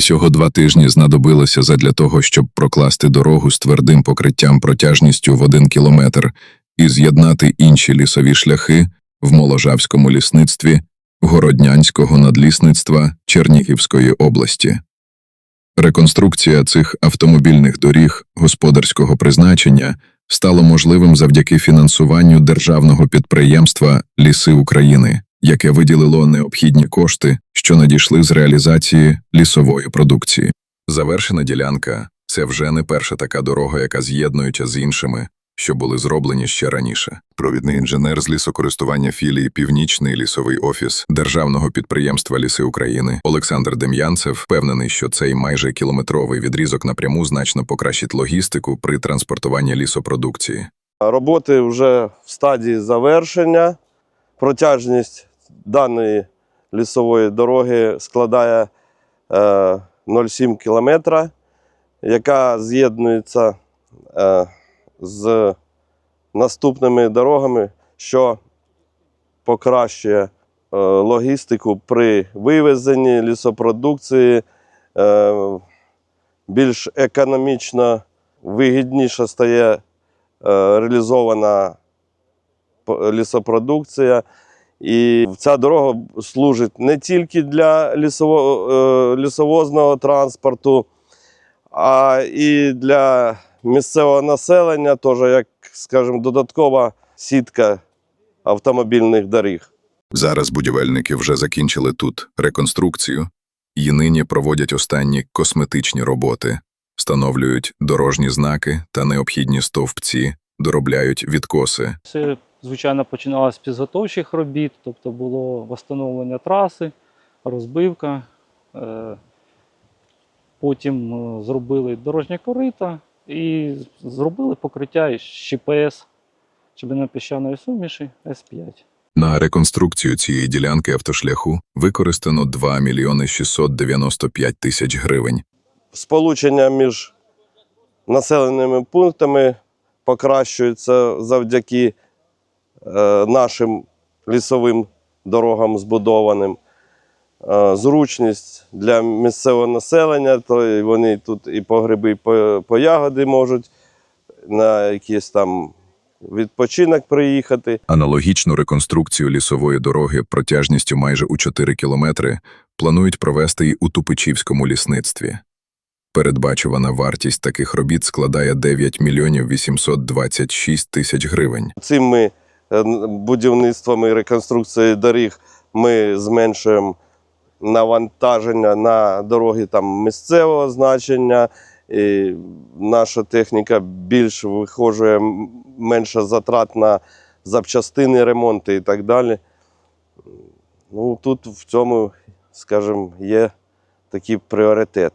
Усього два тижні знадобилося задля того, щоб прокласти дорогу з твердим покриттям протяжністю в один кілометр і з'єднати інші лісові шляхи в Моложавському лісництві Городнянського надлісництва Чернігівської області. Реконструкція цих автомобільних доріг господарського призначення стало можливим завдяки фінансуванню державного підприємства Ліси України, яке виділило необхідні кошти, що надійшли з реалізації лісової продукції. Завершена ділянка це вже не перша така дорога, яка з'єднується з іншими, що були зроблені ще раніше. Провідний інженер з лісокористування філії Північний лісовий офіс державного підприємства Ліси України Олександр Дем'янцев впевнений, що цей майже кілометровий відрізок напряму значно покращить логістику при транспортуванні лісопродукції. Роботи вже в стадії завершення. Протяжність даної лісової дороги складає е, 0,7 кілометра, яка з'єднується е, з наступними дорогами, що покращує е, логістику при вивезенні лісопродукції. Е, більш економічно вигідніше стає е, реалізована лісопродукція. І ця дорога служить не тільки для лісово, е, лісовозного транспорту, а і для місцевого населення, теж, як, скажімо, додаткова сітка автомобільних доріг. Зараз будівельники вже закінчили тут реконструкцію і нині проводять останні косметичні роботи, встановлюють дорожні знаки та необхідні стовпці, доробляють відкоси. Звичайно, починалося з підготовчих робіт, тобто було встановлення траси, розбивка. е, Потім е, зробили дорожнє корита і зробили покриття із ЩПС, щебенно-піщаної суміші С5. На реконструкцію цієї ділянки автошляху використано 2 мільйони 695 тисяч гривень. Сполучення між населеними пунктами покращується завдяки нашим лісовим дорогам збудованим. Е, зручність для місцевого населення, то вони тут і по гриби, і по, ягоди можуть на якийсь там відпочинок приїхати. Аналогічну реконструкцію лісової дороги протяжністю майже у 4 кілометри планують провести й у Тупичівському лісництві. Передбачувана вартість таких робіт складає 9 мільйонів 826 тисяч гривень. Цими е, будівництвами і реконструкцією доріг ми зменшуємо навантаження на дороги там, місцевого значення. І наша техніка більш вихожує, менше затрат на запчастини, ремонти і так далі. Ну, тут в цьому, скажімо, є такий пріоритет.